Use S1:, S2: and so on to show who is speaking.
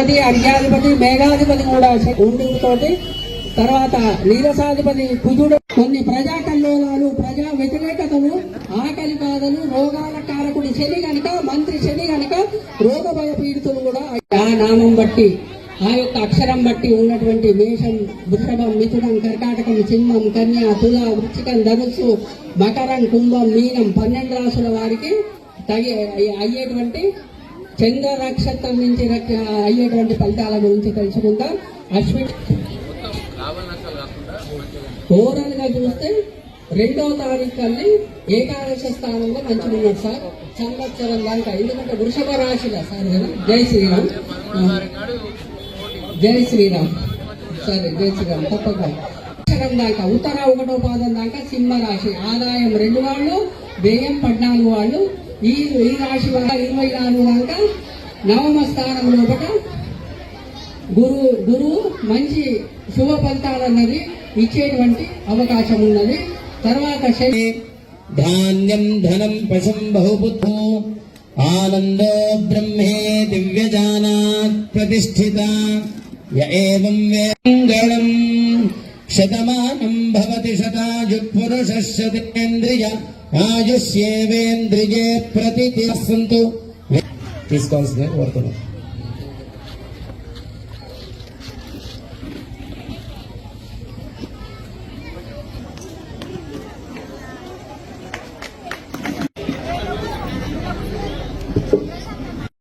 S1: అధిపతి అర్ఘ్యాధిపతి మేఘాధిపతి కూడా ఉండుతోటి తర్వాత నీరసాధిపతి కుజుడు. కొన్ని ప్రజా కల్లోలాలు ప్రజా వ్యతిరేకతలు ఆకలి బాధలు రోగాల కారకుడి శని గనుక మంత్రి శని గనుక రోగ భయపీడితులు కూడా ఆ నామం బట్టి ఆ యొక్క అక్షరం బట్టి ఉన్నటువంటి మేషం వృషభం మిథునం కర్కాటకం సింహం కన్య తుల వృచ్చికం ధనుస్సు మకరం కుంభం మీనం పన్నెండు రాసుల వారికి తగి అయ్యేటువంటి చంద్ర నక్షత్రం నుంచి అయ్యేటువంటి ఫలితాల గురించి తెలుసుకుందాం. అశ్విన్ ఓవరాల్గా చూస్తే రెండో తారీఖు కల్లి ఏకాదశ స్థానంలో మంచిగా ఉన్నాడు సార్. సంవత్సరం దాకా ఎందుకంటే వృషభ రాశిలో సార్ జై శ్రీరామ్. జై శ్రీరామ్. సరే జై శ్రీరామ్. తప్పక అక్షరం దాకా ఉత్తర ఒకటో పాదం దాకా సింహ రాశి ఆదాయం రెండు వాళ్ళు వ్యయం పద్నాలుగు వాళ్ళు. ఈ ఈ రాశి వాళ్ళ ఇరవై నాలుగు దాకా నవమ స్థానం లోపల గురువు గురువు మంచి శుభ ఫలితాలన్నది ఇచ్చేటువంటి అవకాశం ఉన్నది. తర్వాత శని
S2: ధాన్యం ధనం పశం బహుబుద్ధో ఆనందో బ్రహ్మే దివ్యజానాత్ ప్రతిష్ఠిత య వేంగళం శతమానం భవతి శతాయు పురుష శతేంద్రియ ఆయుష్యేవేంద్రియే ప్రతి తీసుకోవాల్సిందే కోరుతున్నాం